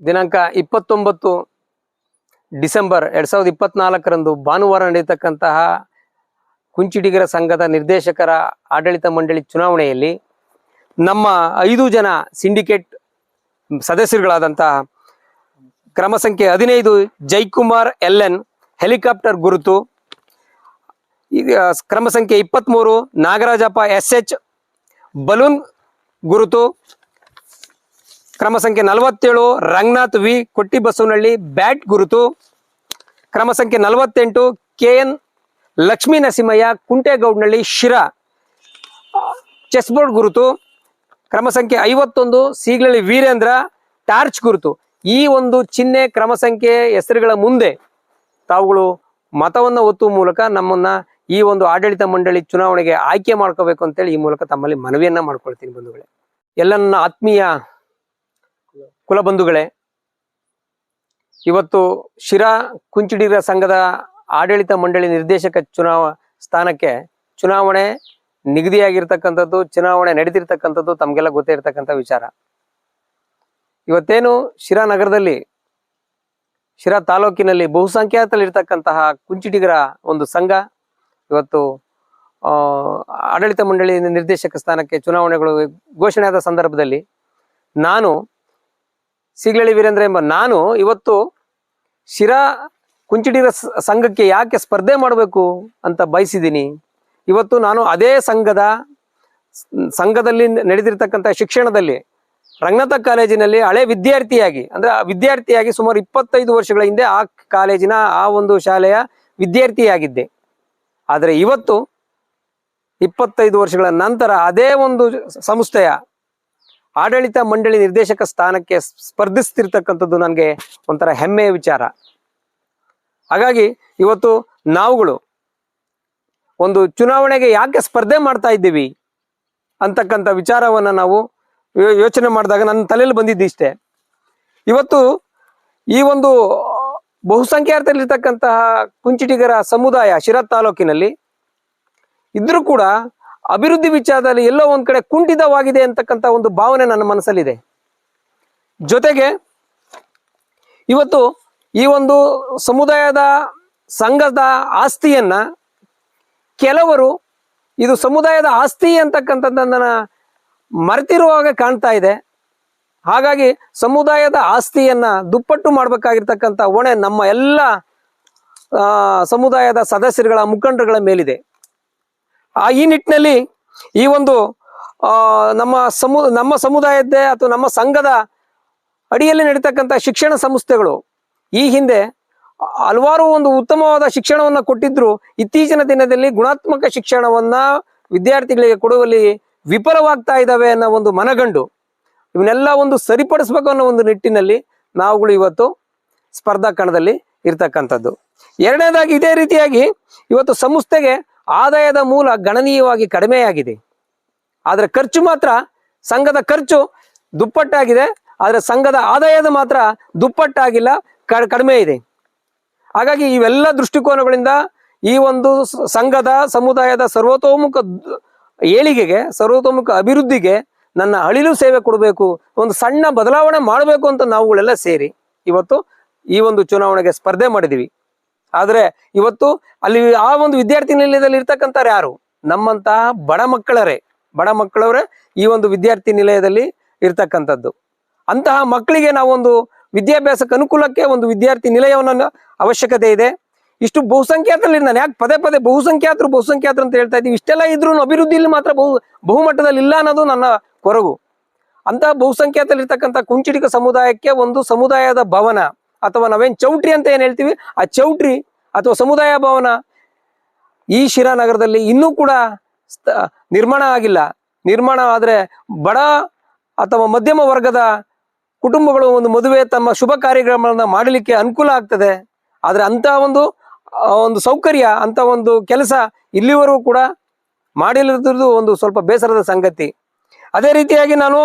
ದಿನಾಂಕ ಇಪ್ಪತ್ತೊಂಬತ್ತು ಡಿಸೆಂಬರ್ ಎರಡ್ ಸಾವಿರದ ಇಪ್ಪತ್ನಾಲ್ಕರಂದು ಭಾನುವಾರ ನಡೆಯತಕ್ಕಂತಹ ಕುಂಚಿಟಿಗರ ಸಂಘದ ನಿರ್ದೇಶಕರ ಆಡಳಿತ ಮಂಡಳಿ ಚುನಾವಣೆಯಲ್ಲಿ ನಮ್ಮ ಐದು ಜನ ಸಿಂಡಿಕೇಟ್ ಸದಸ್ಯರುಗಳಾದಂತಹ ಕ್ರಮ ಸಂಖ್ಯೆ ಹದಿನೈದು ಜೈಕುಮಾರ್ ಎಲ್ ಎನ್ ಹೆಲಿಕಾಪ್ಟರ್ ಗುರುತು ಕ್ರಮ ಸಂಖ್ಯೆ ಇಪ್ಪತ್ತ್ಮೂರು ನಾಗರಾಜಪ್ಪ ಎಸ್ ಎಚ್ ಬಲೂನ್ ಗುರುತು ಕ್ರಮ ಸಂಖ್ಯೆ ನಲವತ್ತೇಳು, ರಂಗನಾಥ್ ವಿ ಕೊಟ್ಟಿ ಬಸವನಹಳ್ಳಿ ಬ್ಯಾಟ್ ಗುರುತು. ಕ್ರಮ ಸಂಖ್ಯೆ ನಲವತ್ತೆಂಟು K N Lakshmi Narasimhaiah Kuntegowdanahalli Sira. Chess board ಗುರುತು. ಕ್ರಮ ಸಂಖ್ಯೆ ಐವತ್ತೊಂದು ಸೀಗ್ಲಳ್ಳಿ ವೀರೇಂದ್ರ ಟಾರ್ಚ್ ಗುರುತು. ಈ ಒಂದು ಚಿಹ್ನೆ ಕ್ರಮ ಸಂಖ್ಯೆ ಹೆಸರುಗಳ ಮುಂದೆ ತಾವುಗಳು ಮತವನ್ನು ಒತ್ತುವ ಮೂಲಕ ನಮ್ಮನ್ನ ಈ ಒಂದು ಆಡಳಿತ ಮಂಡಳಿ ಚುನಾವಣೆಗೆ ಆಯ್ಕೆ ಮಾಡ್ಕೋಬೇಕು ಅಂತೇಳಿ ಈ ಮೂಲಕ ತಮ್ಮಲ್ಲಿ ಮನವಿಯನ್ನ ಮಾಡ್ಕೊಳ್ತೀನಿ ಬಂಧುಗಳೇ. ಎಲ್ಲ ಆತ್ಮೀಯ ಕುಲಬಂಧುಗಳೇ, ಇವತ್ತು ಶಿರಾ ಕುಂಚಿಡಿಗರ ಸಂಘದ ಆಡಳಿತ ಮಂಡಳಿ ನಿರ್ದೇಶಕ ಚುನಾವ ಸ್ಥಾನಕ್ಕೆ ಚುನಾವಣೆ ನಿಗದಿಯಾಗಿರ್ತಕ್ಕಂಥದ್ದು, ಚುನಾವಣೆ ನಡೆದಿರ್ತಕ್ಕಂಥದ್ದು ತಮಗೆಲ್ಲ ಗೊತ್ತೇ ಇರತಕ್ಕಂಥ ವಿಚಾರ. ಇವತ್ತೇನು ಶಿರಾ ನಗರದಲ್ಲಿ, ಶಿರಾ ತಾಲೂಕಿನಲ್ಲಿ ಬಹುಸಂಖ್ಯಾತಲ್ಲಿರ್ತಕ್ಕಂತಹ ಕುಂಚಿಡಿಗರ ಒಂದು ಸಂಘ, ಇವತ್ತು ಆಡಳಿತ ಮಂಡಳಿ ನಿರ್ದೇಶಕ ಸ್ಥಾನಕ್ಕೆ ಚುನಾವಣೆಗಳು ಘೋಷಣೆಯಾದ ಸಂದರ್ಭದಲ್ಲಿ ನಾನು ಸಿಗ್ಲಳ್ಳಿ ವೀರೇಂದ್ರ ಎಂಬ ನಾನು ಇವತ್ತು ಶಿರಾ ಕುಂಚಿಟಿಗರ ಸಂಘಕ್ಕೆ ಯಾಕೆ ಸ್ಪರ್ಧೆ ಮಾಡಬೇಕು ಅಂತ ಬಯಸಿದ್ದೀನಿ. ಇವತ್ತು ನಾನು ಅದೇ ಸಂಘದ ಸಂಘದಲ್ಲಿ ನಡೆದಿರ್ತಕ್ಕಂಥ ಶಿಕ್ಷಣದಲ್ಲಿ ರಂಗನಾಥ ಕಾಲೇಜಿನಲ್ಲಿ ಹಳೆ ವಿದ್ಯಾರ್ಥಿಯಾಗಿ, ಅಂದ್ರೆ ವಿದ್ಯಾರ್ಥಿಯಾಗಿ ಸುಮಾರು ಇಪ್ಪತ್ತೈದು ವರ್ಷಗಳ ಹಿಂದೆ ಆ ಕಾಲೇಜಿನ ಆ ಒಂದು ಶಾಲೆಯ ವಿದ್ಯಾರ್ಥಿಯಾಗಿದ್ದೆ. ಆದರೆ ಇವತ್ತು ಇಪ್ಪತ್ತೈದು ವರ್ಷಗಳ ನಂತರ ಅದೇ ಒಂದು ಸಂಸ್ಥೆಯ ಆಡಳಿತ ಮಂಡಳಿ ನಿರ್ದೇಶಕ ಸ್ಥಾನಕ್ಕೆ ಸ್ಪರ್ಧಿಸ್ತಿರ್ತಕ್ಕಂಥದ್ದು ನನಗೆ ಒಂಥರ ಹೆಮ್ಮೆಯ ವಿಚಾರ. ಹಾಗಾಗಿ ಇವತ್ತು ನಾವುಗಳು ಒಂದು ಚುನಾವಣೆಗೆ ಯಾಕೆ ಸ್ಪರ್ಧೆ ಮಾಡ್ತಾ ಇದ್ದೀವಿ ಅಂತಕ್ಕಂಥ ವಿಚಾರವನ್ನು ನಾವು ಯೋಚನೆ ಮಾಡಿದಾಗ ನನ್ನ ತಲೆಯಲ್ಲಿ ಬಂದಿದ್ದು ಇಷ್ಟೇ. ಇವತ್ತು ಈ ಒಂದು ಬಹುಸಂಖ್ಯಾತದಲ್ಲಿರ್ತಕ್ಕಂತಹ ಕುಂಚಿಟಿಗರ ಸಮುದಾಯ ಶಿರಾ ತಾಲೂಕಿನಲ್ಲಿ ಇದ್ರೂ ಕೂಡ ಅಭಿವೃದ್ಧಿ ವಿಚಾರದಲ್ಲಿ ಎಲ್ಲೋ ಒಂದ್ ಕಡೆ ಕುಂಠಿತವಾಗಿದೆ ಅಂತಕ್ಕಂಥ ಒಂದು ಭಾವನೆ ನನ್ನ ಮನಸ್ಸಲ್ಲಿದೆ. ಜೊತೆಗೆ ಇವತ್ತು ಈ ಒಂದು ಸಮುದಾಯದ ಸಂಘದ ಆಸ್ತಿಯನ್ನ ಕೆಲವರು ಇದು ಸಮುದಾಯದ ಆಸ್ತಿ ಅಂತಕ್ಕಂಥದ್ದನ್ನ ಮರೆತಿರುವಾಗ ಕಾಣ್ತಾ ಇದೆ. ಹಾಗಾಗಿ ಸಮುದಾಯದ ಆಸ್ತಿಯನ್ನ ದುಪ್ಪಟ್ಟು ಮಾಡಬೇಕಾಗಿರ್ತಕ್ಕಂಥ ಹೊಣೆ ನಮ್ಮ ಎಲ್ಲ ಸಮುದಾಯದ ಸದಸ್ಯರುಗಳ ಮುಖಂಡರುಗಳ ಮೇಲಿದೆ. ಆ, ಈ ನಿಟ್ಟಿನಲ್ಲಿ ಈ ಒಂದು ನಮ್ಮ ಸಮು, ನಮ್ಮ ಸಮುದಾಯದ್ದೇ ಅಥವಾ ನಮ್ಮ ಸಂಘದ ಅಡಿಯಲ್ಲಿ ನಡೀತಕ್ಕಂಥ ಶಿಕ್ಷಣ ಸಂಸ್ಥೆಗಳು ಈ ಹಿಂದೆ ಹಲವಾರು ಒಂದು ಉತ್ತಮವಾದ ಶಿಕ್ಷಣವನ್ನು ಕೊಟ್ಟಿದ್ರು. ಇತ್ತೀಚಿನ ದಿನದಲ್ಲಿ ಗುಣಾತ್ಮಕ ಶಿಕ್ಷಣವನ್ನ ವಿದ್ಯಾರ್ಥಿಗಳಿಗೆ ಕೊಡುವಲ್ಲಿ ವಿಫಲವಾಗ್ತಾ ಇದ್ದಾವೆ ಅನ್ನೋ ಒಂದು ಮನಗಂಡು. ಇವನ್ನೆಲ್ಲ ಒಂದು ಸರಿಪಡಿಸ್ಬೇಕು ಅನ್ನೋ ಒಂದು ನಿಟ್ಟಿನಲ್ಲಿ ನಾವುಗಳು ಇವತ್ತು ಸ್ಪರ್ಧಾ ಕಣದಲ್ಲಿ ಇರ್ತಕ್ಕಂಥದ್ದು. ಎರಡನೇದಾಗಿ ಇದೇ ರೀತಿಯಾಗಿ ಇವತ್ತು ಸಂಸ್ಥೆಗೆ ಆದಾಯದ ಮೂಲ ಗಣನೀಯವಾಗಿ ಕಡಿಮೆಯಾಗಿದೆ. ಆದರೆ ಖರ್ಚು ಮಾತ್ರ ಸಂಘದ ಖರ್ಚು ದುಪ್ಪಟ್ಟಾಗಿದೆ. ಆದರೆ ಸಂಘದ ಆದಾಯದ ಮಾತ್ರ ದುಪ್ಪಟ್ಟಾಗಿಲ್ಲ ಕಡಿಮೆ ಇದೆ ಹಾಗಾಗಿ ಇವೆಲ್ಲ ದೃಷ್ಟಿಕೋನಗಳಿಂದ ಈ ಒಂದು ಸಂಘದ ಸಮುದಾಯದ ಸರ್ವತೋಮುಖ ಏಳಿಗೆಗೆ, ಸರ್ವತೋಮುಖ ಅಭಿವೃದ್ಧಿಗೆ ನನ್ನ ಅಳಿಲು ಸೇವೆ ಕೊಡಬೇಕು, ಒಂದು ಸಣ್ಣ ಬದಲಾವಣೆ ಮಾಡಬೇಕು ಅಂತ ನಾವುಗಳೆಲ್ಲ ಸೇರಿ ಇವತ್ತು ಈ ಒಂದು ಚುನಾವಣೆಗೆ ಸ್ಪರ್ಧೆ ಮಾಡಿದೀವಿ ಆದರೆ ಇವತ್ತು ಅಲ್ಲಿ ಆ ಒಂದು ವಿದ್ಯಾರ್ಥಿ ನಿಲಯದಲ್ಲಿ ಇರ್ತಕ್ಕಂಥವ್ರು ಯಾರು? ನಮ್ಮಂತಹ ಬಡ ಮಕ್ಕಳರೇ. ಬಡ ಮಕ್ಕಳವರೇ ಈ ಒಂದು ವಿದ್ಯಾರ್ಥಿ ನಿಲಯದಲ್ಲಿ ಇರ್ತಕ್ಕಂಥದ್ದು. ಅಂತಹ ಮಕ್ಕಳಿಗೆ ನಾವೊಂದು ವಿದ್ಯಾಭ್ಯಾಸಕ್ಕೆ ಅನುಕೂಲಕ್ಕೆ ಒಂದು ವಿದ್ಯಾರ್ಥಿ ನಿಲಯವನ್ನು ಅವಶ್ಯಕತೆ ಇದೆ. ಇಷ್ಟು ಬಹುಸಂಖ್ಯಾತರಲ್ಲಿ ನಾನು ಯಾಕೆ ಪದೇ ಪದೇ ಬಹುಸಂಖ್ಯಾತರು ಬಹುಸಂಖ್ಯಾತರು ಅಂತ ಹೇಳ್ತಾ ಇದ್ದೀವಿ? ಇಷ್ಟೆಲ್ಲ ಇದ್ರೂ ಅಭಿವೃದ್ಧಿಯಲ್ಲಿ ಮಾತ್ರ ಬಹು, ಬಹುಮಟ್ಟದಲ್ಲಿ ಇಲ್ಲ ಅನ್ನೋದು ನನ್ನ ಕೊರಗು. ಅಂತಹ ಬಹುಸಂಖ್ಯಾತಲ್ಲಿರ್ತಕ್ಕಂಥ ಕುಂಚಿಟಿಕ ಸಮುದಾಯಕ್ಕೆ ಒಂದು ಸಮುದಾಯದ ಭವನ ಅಥವಾ ನಾವೇನ್ ಚೌಟ್ರಿ ಅಂತ ಏನ್ ಹೇಳ್ತೀವಿ? ಆ ಚೌಟ್ರಿ ಅಥವಾ ಸಮುದಾಯ ಭವನ ಈ ಶಿರಾ ನಗರದಲ್ಲಿ ಇನ್ನೂ ಕೂಡ ನಿರ್ಮಾಣ ಆಗಿಲ್ಲ. ನಿರ್ಮಾಣ ಆದ್ರೆ ಬಡ ಅಥವಾ ಮಧ್ಯಮ ವರ್ಗದ ಕುಟುಂಬಗಳು ಒಂದು ಮದುವೆ ತಮ್ಮ ಶುಭ ಕಾರ್ಯಕ್ರಮಗಳನ್ನ ಮಾಡಲಿಕ್ಕೆ ಅನುಕೂಲ ಆಗ್ತದೆ. ಆದ್ರೆ ಅಂತ ಒಂದು ಒಂದು ಸೌಕರ್ಯ ಅಂತ ಒಂದು ಕೆಲಸ ಇಲ್ಲಿವರೆಗೂ ಕೂಡ ಮಾಡಿಲ್ಲದಿರೋದು ಒಂದು ಸ್ವಲ್ಪ ಬೇಸರದ ಸಂಗತಿ. ಅದೇ ರೀತಿಯಾಗಿ ನಾನು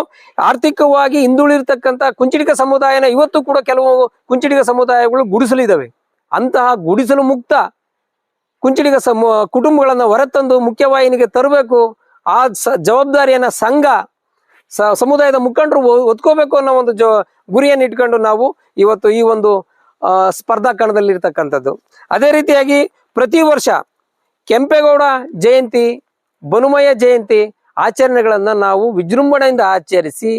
ಆರ್ಥಿಕವಾಗಿ ಹಿಂದುಳಿರ್ತಕ್ಕಂಥ ಕುಂಚಿಡಿಕ ಸಮುದಾಯನ ಇವತ್ತು ಕೂಡ ಕೆಲವು ಕುಂಚಿಡಿಗ ಸಮುದಾಯಗಳು ಗುಡಿಸಲಿದ್ದಾವೆ. ಅಂತಹ ಗುಡಿಸಲು ಮುಕ್ತ ಕುಂಚಿಟಿಗ ಸಮ, ಕುಟುಂಬಗಳನ್ನ ಹೊರತಂದು ಮುಖ್ಯವಾಹಿನಿಗೆ ತರಬೇಕು, ಆ ಸ, ಜವಾಬ್ದಾರಿಯನ್ನ ಸಂಘ ಸಮುದಾಯದ ಮುಖಂಡರು ಒತ್ಕೋಬೇಕು ಅನ್ನೋ ಒಂದು ಜೋ, ಗುರಿಯನ್ನು ಇಟ್ಕೊಂಡು ನಾವು ಇವತ್ತು ಈ ಒಂದು ಸ್ಪರ್ಧಾ ಕಣದಲ್ಲಿ ಇರ್ತಕ್ಕಂಥದ್ದು ಅದೇ ರೀತಿಯಾಗಿ ಪ್ರತಿ ವರ್ಷ ಕೆಂಪೇಗೌಡ ಜಯಂತಿ ಬನುಮಯ ಜಯಂತಿ ಆಚರಣೆಗಳನ್ನ ನಾವು ವಿಜೃಂಭಣೆಯಿಂದ ಆಚರಿಸಿ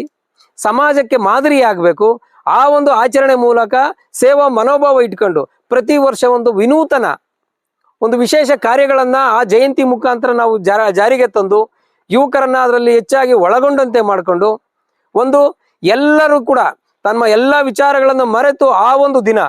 ಸಮಾಜಕ್ಕೆ ಮಾದರಿಯಾಗಬೇಕು. ಆ ಒಂದು ಆಚರಣೆ ಮೂಲಕ ಸೇವಾ ಮನೋಭಾವ ಇಟ್ಕೊಂಡು ಪ್ರತಿ ವರ್ಷ ಒಂದು ವಿನೂತನ ಒಂದು ವಿಶೇಷ ಕಾರ್ಯಗಳನ್ನು ಆ ಜಯಂತಿ ಮುಖಾಂತರ ನಾವು ಜಾರಿಗೆ ತಂದು ಯುವಕರನ್ನ ಅದರಲ್ಲಿ ಹೆಚ್ಚಾಗಿ ಒಳಗೊಂಡಂತೆ ಮಾಡಿಕೊಂಡು ಒಂದು ಎಲ್ಲರೂ ಕೂಡ ತಮ್ಮ ಎಲ್ಲ ವಿಚಾರಗಳನ್ನು ಮರೆತು ಆ ಒಂದು ದಿನ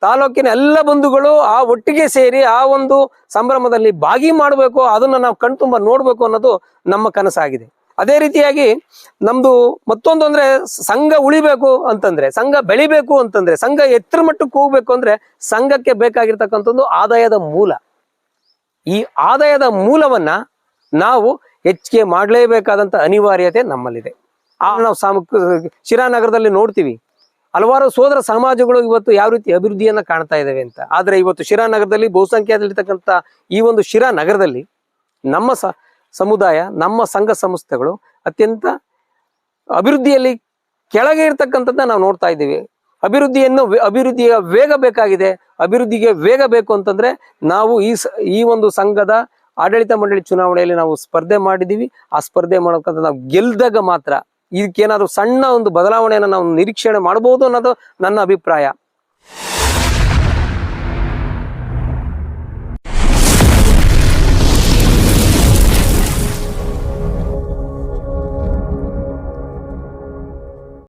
ತಾಲೂಕಿನ ಎಲ್ಲ ಬಂಧುಗಳು ಆ ಒಟ್ಟಿಗೆ ಸೇರಿ ಆ ಒಂದು ಸಂಭ್ರಮದಲ್ಲಿ ಭಾಗಿ ಮಾಡಬೇಕು, ಅದನ್ನ ನಾವು ಕಣ್ತುಂಬ ನೋಡಬೇಕು ಅನ್ನೋದು ನಮ್ಮ ಕನಸಾಗಿದೆ. ಅದೇ ರೀತಿಯಾಗಿ ನಮ್ದು ಮತ್ತೊಂದು ಅಂದ್ರೆ ಸಂಘ ಉಳಿಬೇಕು ಅಂತಂದ್ರೆ, ಸಂಘ ಬೆಳಿಬೇಕು ಅಂತಂದ್ರೆ, ಸಂಘ ಎತ್ತರ ಮಟ್ಟಕ್ಕೆ ಹೋಗ್ಬೇಕು ಅಂದ್ರೆ ಸಂಘಕ್ಕೆ ಬೇಕಾಗಿರ್ತಕ್ಕಂಥದ್ದು ಆದಾಯದ ಮೂಲ. ಈ ಆದಾಯದ ಮೂಲವನ್ನ ನಾವು ಹೆಚ್ಚಿಗೆ ಮಾಡಲೇಬೇಕಾದಂತ ಅನಿವಾರ್ಯತೆ ನಮ್ಮಲ್ಲಿದೆ. ಆ, ನಾವು ಸಾಮ ಶಿರಾನಗರದಲ್ಲಿ ನೋಡ್ತೀವಿ. ಹಲವಾರು ಸೋದರ ಸಮಾಜಗಳು ಇವತ್ತು ಯಾವ ರೀತಿ ಅಭಿವೃದ್ಧಿಯನ್ನ ಕಾಣ್ತಾ ಇದ್ದಾವೆ ಅಂತ. ಆದ್ರೆ ಇವತ್ತು ಶಿರಾ ನಗರದಲ್ಲಿ ಬಹುಸಂಖ್ಯಾತಲ್ಲಿರ್ತಕ್ಕಂಥ ಈ ಒಂದು ಶಿರಾ ನಗರದಲ್ಲಿ ನಮ್ಮ ಸಮುದಾಯ, ನಮ್ಮ ಸಂಘ ಸಂಸ್ಥೆಗಳು ಅತ್ಯಂತ ಅಭಿವೃದ್ಧಿಯಲ್ಲಿ ಕೆಳಗೆ ಇರ್ತಕ್ಕಂಥದ್ದನ್ನ ನಾವು ನೋಡ್ತಾ ಇದ್ದೀವಿ. ಅಭಿವೃದ್ಧಿಯನ್ನು ಅಭಿವೃದ್ಧಿಯ ವೇಗ ಬೇಕಾಗಿದೆ. ಅಭಿವೃದ್ಧಿಗೆ ವೇಗ ಬೇಕು ಅಂತಂದ್ರೆ ನಾವು ಈ ಈ ಒಂದು ಸಂಘದ ಆಡಳಿತ ಮಂಡಳಿ ಚುನಾವಣೆಯಲ್ಲಿ ನಾವು ಸ್ಪರ್ಧೆ ಮಾಡಿದೀವಿ ಆ ಸ್ಪರ್ಧೆ ಮಾಡೋಕ್ಕಂತ ನಾವು ಗೆಲ್ದಾಗ ಮಾತ್ರ ಇದಕ್ಕೇನಾದ್ರು ಸಣ್ಣ ಒಂದು ಬದಲಾವಣೆಯನ್ನು ನಾವು ನಿರೀಕ್ಷಣೆ ಮಾಡಬಹುದು ಅನ್ನೋದು ನನ್ನ ಅಭಿಪ್ರಾಯ.